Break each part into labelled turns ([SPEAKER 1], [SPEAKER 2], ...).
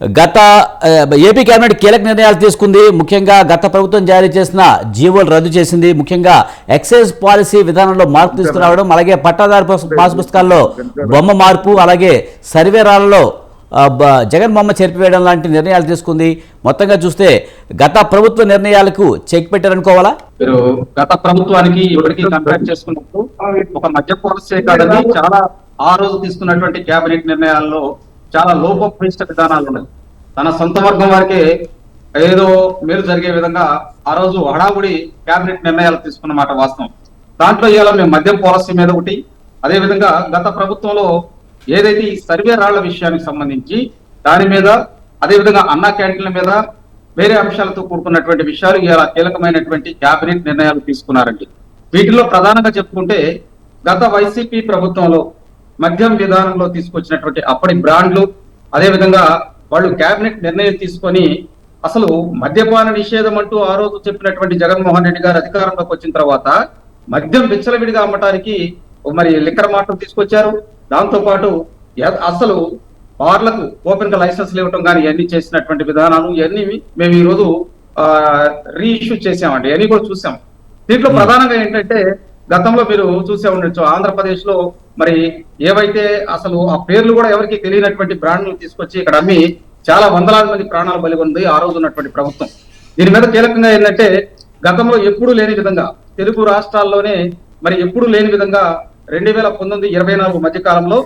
[SPEAKER 1] గత AP cabinet కీలక నిర్ణయాలు తీసుకుంది. ముఖ్యంగా గత ప్రభుత్వం జారీ చేసిన జీవోలు రద్దు చేసింది. ముఖ్యంగా ఎక్సైజ్ పాలసీ విధానంలో మార్పు తీసుకురావడం అలాగే పట్టాదారు పాస్- పాస్ పుస్తకాల్లో బొమ్మ మార్పు అలాగే సర్వేరాలలో జగన్ బొమ్మ చెరిపివేయడం లాంటి నిర్ణయాలు తీసుకుంది. మొత్తంగా చూస్తే గత ప్రభుత్వ నిర్ణయాలకు చెక్ పెట్టారనుకోవాలా?
[SPEAKER 2] మీరు గత ప్రభుత్వానికి ఇప్పటికీ కంపేర్ చేసుకున్నప్పుడు ఒక మధ్య పాలసీ కాదని చాలా ఆ రోజు తీసుకున్నటువంటి కేబినెట్ నిర్ణయాల్లో చాలా లోపభూయిష్ట విధానాలు ఉన్నాయి తన సొంత వర్గం వారికి ఏదో మేలు జరిగే విధంగా ఆ రోజు హడావుడి కేబినెట్ నిర్ణయాలు తీసుకున్న మాట వాస్తవం. దాంట్లో ఇవాళ మేము మద్యం పాలసీ మీద ఒకటి అదే విధంగా గత ప్రభుత్వంలో ఏదైతే ఈ సర్వే రాళ్ళ విషయానికి సంబంధించి దాని మీద అదే విధంగా అన్నా క్యాంటీన్ల మీద వేరే అంశాలతో కూడుకున్నటువంటి విషయాలు ఇలా కీలకమైనటువంటి కేబినెట్ నిర్ణయాలు తీసుకున్నారండి. వీటిలో ప్రధానంగా చెప్పుకుంటే గత వైసీపీ ప్రభుత్వంలో మద్యం విధానంలో తీసుకొచ్చినటువంటి అప్పటి బ్రాండ్లు అదే విధంగా వాళ్ళు కేబినెట్ నిర్ణయం తీసుకొని అసలు మద్యపాన నిషేధం అంటూ ఆ రోజు చెప్పినటువంటి జగన్మోహన్ రెడ్డి గారు అధికారంలోకి వచ్చిన తర్వాత మద్యం విచ్చలవిడిగా అమ్మటానికి మరి లిక్కర్ మాటలు తీసుకొచ్చారు. దాంతో పాటు అసలు బార్లకు ఓపెన్గా లైసెన్స్ ఇవ్వటం కానీ ఇవన్నీ చేసినటువంటి విధానాలు ఇవన్నీ మేము ఈ రోజు రీఇష్యూ చేసామండి ఇవన్నీ కూడా చూసాం దీంట్లో ప్రధానంగా ఏంటంటే గతంలో మీరు చూసే ఉండొచ్చు. ఆంధ్రప్రదేశ్లో మరి ఏవైతే అసలు ఆ పేర్లు కూడా ఎవరికి తెలియనటువంటి బ్రాండ్లు తీసుకొచ్చి ఇక్కడ అమ్మి చాలా వందలాది మంది ప్రాణాలు బలి ఉంది ఆ రోజు ఉన్నటువంటి ప్రభుత్వం. దీని మీద కీలకంగా ఏంటంటే గతంలో ఎప్పుడూ లేని విధంగా తెలుగు రాష్ట్రాల్లోనే మరి ఎప్పుడూ లేని విధంగా రెండు వేల పంతొమ్మిది ఇరవై నాలుగు మధ్య కాలంలో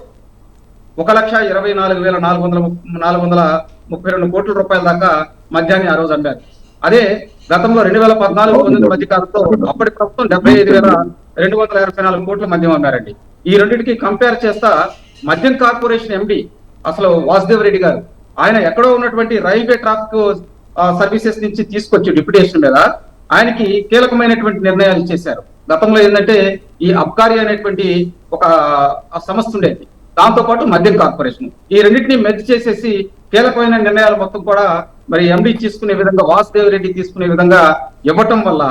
[SPEAKER 2] ఒక లక్ష ఇరవై నాలుగు వేల నాలుగు వందల నాలుగు వందల ముప్పై రెండు కోట్ల రూపాయల దాకా మద్యాన్ని ఆ రోజు అమ్మారు. అదే గతంలో రెండు వేల పద్నాలుగు పంతొమ్మిది మధ్య కాలంలో అప్పటి ప్రభుత్వం డెబ్బై ఐదు వేల రెండు వందల ఇరవై నాలుగు కోట్ల మద్యం అమ్మారండి. ఈ రెండింటికి కంపేర్ చేస్తా మద్యం కార్పొరేషన్ ఎండి అసలు వాసుదేవ్ రెడ్డి గారు. ఆయన ఎక్కడో ఉన్నటువంటి రైల్వే ట్రాఫిక్ సర్వీసెస్ నుంచి తీసుకొచ్చి డిప్యుటేషన్ మీద ఆయనకి కీలకమైనటువంటి నిర్ణయాలు చేశారు గతంలో ఏంటంటే ఈ అబ్కారీ అనేటువంటి ఒక సంస్థ ఉండేది. దాంతో పాటు మద్యం కార్పొరేషన్. ఈ రెండింటిని మెర్జ్ చేసేసి కీలకమైన నిర్ణయాలు మొత్తం కూడా మరి ఎండి తీసుకునే విధంగా వాసుదేవ్ రెడ్డి తీసుకునే విధంగా ఇవ్వటం వల్ల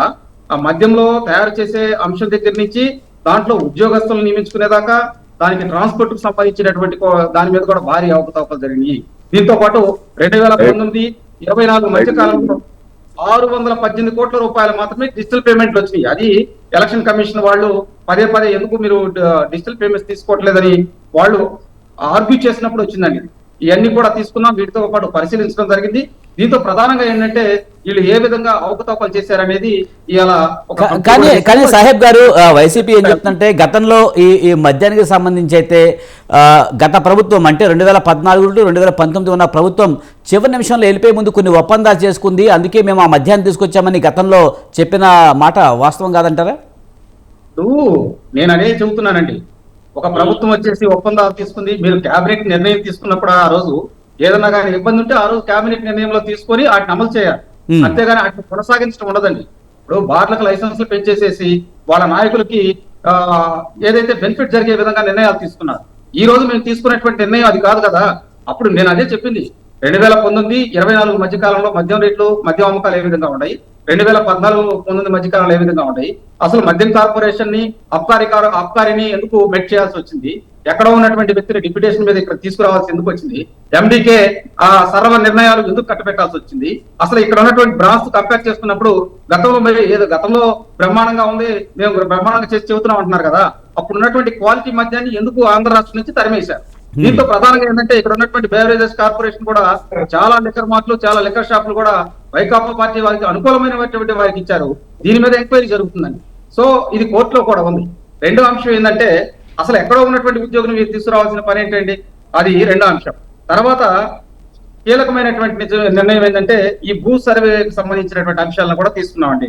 [SPEAKER 2] ఆ మద్యంలో తయారు చేసే అంశం దగ్గర నుంచి దాంట్లో ఉద్యోగస్తులను నియమించుకునేదాకా దానికి ట్రాన్స్పోర్ట్కు సంబంధించినటువంటి దాని మీద కూడా భారీ అవకతవకలు జరిగినాయి. దీంతో పాటు రెండు వేల పంతొమ్మిది ఇరవై నాలుగు మధ్య కాలంలో ఆరు వందల పద్దెనిమిది కోట్ల రూపాయలు మాత్రమే డిజిటల్ పేమెంట్లు వచ్చినాయి. అది ఎలక్షన్ కమిషన్ వాళ్ళు పదే పదే ఎందుకు మీరు డిజిటల్ పేమెంట్స్ తీసుకోవట్లేదని వాళ్ళు ఆర్గ్యూ చేసినప్పుడు వచ్చిందండి. ఇవన్నీ కూడా తీసుకున్నాం. వీటితో పాటు పరిశీలించడం జరిగింది. దీంతో ప్రధానంగా ఏంటంటే వీళ్ళు ఏ విధంగా అవకతవకలు చేశారనేది
[SPEAKER 1] కా- కానీ కానీ సాహెబ్ గారు వైసీపీ ఏం చెప్తుంటే గతంలో ఈ ఈ మద్యానికి సంబంధించి అయితే గత ప్రభుత్వం అంటే రెండు వేల పద్నాలుగు నుండి రెండు వేల పంతొమ్మిది ఉన్న ప్రభుత్వం చివరి నిమిషంలో వెళ్ళిపోయే ముందు కొన్ని ఒప్పందాలు చేసుకుంది. అందుకే మేము ఆ మద్యాన్ని తీసుకొచ్చామని గతంలో చెప్పిన మాట వాస్తవం కాదంటారా?
[SPEAKER 2] నేను అదే చెబుతున్నానండి. ఒక ప్రభుత్వం వచ్చేసి ఒప్పందాలు తీసుకుంది. మీరు కేబినెట్ నిర్ణయం తీసుకున్నప్పుడు ఆ రోజు ఏదన్నా కానీ ఇబ్బంది ఉంటే ఆ రోజు కేబినెట్ నిర్ణయంలో తీసుకొని వాటిని అమలు చేయాలి. అంతేగాని వాటిని కొనసాగించడం ఉండదండి. ఇప్పుడు బార్లకు లైసెన్స్లు పెంచేసేసి వాళ్ళ నాయకులకి ఆ, ఏదైతే బెనిఫిట్ జరిగే విధంగా నిర్ణయాలు తీసుకున్నారు ఈ రోజు మేము తీసుకున్నటువంటి నిర్ణయం అది కాదు కదా. అప్పుడు నేను అదే చెప్పింది. రెండు వేల పంతొమ్మిది ఇరవై నాలుగు మధ్య కాలంలో మద్యం రేట్లు మద్యం అమ్మకాలు ఏ విధంగా ఉన్నాయి? రెండు వేల పద్నాలుగు పంతొమ్మిది మధ్య కాలంలో ఏ విధంగా ఉన్నాయి? అసలు మద్యం కార్పొరేషన్ని అబ్కారి అబ్కారిని ఎందుకు మెట్ చేయాల్సి వచ్చింది? ఎక్కడ ఉన్నటువంటి వ్యక్తిని డిప్యుటేషన్ మీద ఇక్కడ తీసుకురావాల్సి ఎందుకు వచ్చింది? ఎండికే ఆ సర్వ నిర్ణయాలు ఎందుకు కట్టబెట్టాల్సి వచ్చింది? అసలు ఇక్కడ ఉన్నటువంటి బ్రాంచ్ కంపేర్ చేసుకున్నప్పుడు గతంలో మరి ఏదో గతంలో బ్రహ్మాండంగా ఉంది మేము బ్రహ్మాండంగా చేసి చెబుతున్నాం అంటున్నారు కదా. అప్పుడు ఉన్నటువంటి క్వాలిటీ మద్యాన్ని ఎందుకు ఆంధ్ర రాష్ట్రం నుంచి తరిమేశారు? దీంతో ప్రధానంగా ఏంటంటే ఇక్కడ ఉన్నటువంటి బేవరేజెస్ కార్పొరేషన్ కూడా చాలా లిక్కర్ మార్ట్లు చాలా లిక్కర్ షాపులు కూడా వైకాపా పార్టీ వారికి అనుకూలమైనటువంటి వారికి ఇచ్చారు. దీని మీద ఎంక్వైరీ జరుగుతుందండి. సో ఇది కోర్టులో కూడా ఉంది. రెండో అంశం ఏంటంటే అసలు ఎక్కడో ఉన్నటువంటి ఉద్యోగిని మీరు తీసుకురావాల్సిన పని ఏంటండి? అది రెండో అంశం. తర్వాత కీలకమైనటువంటి నిర్ణయం ఏంటంటే ఈ భూ సర్వేకి సంబంధించినటువంటి అంశాలను కూడా తీసుకున్నామండి.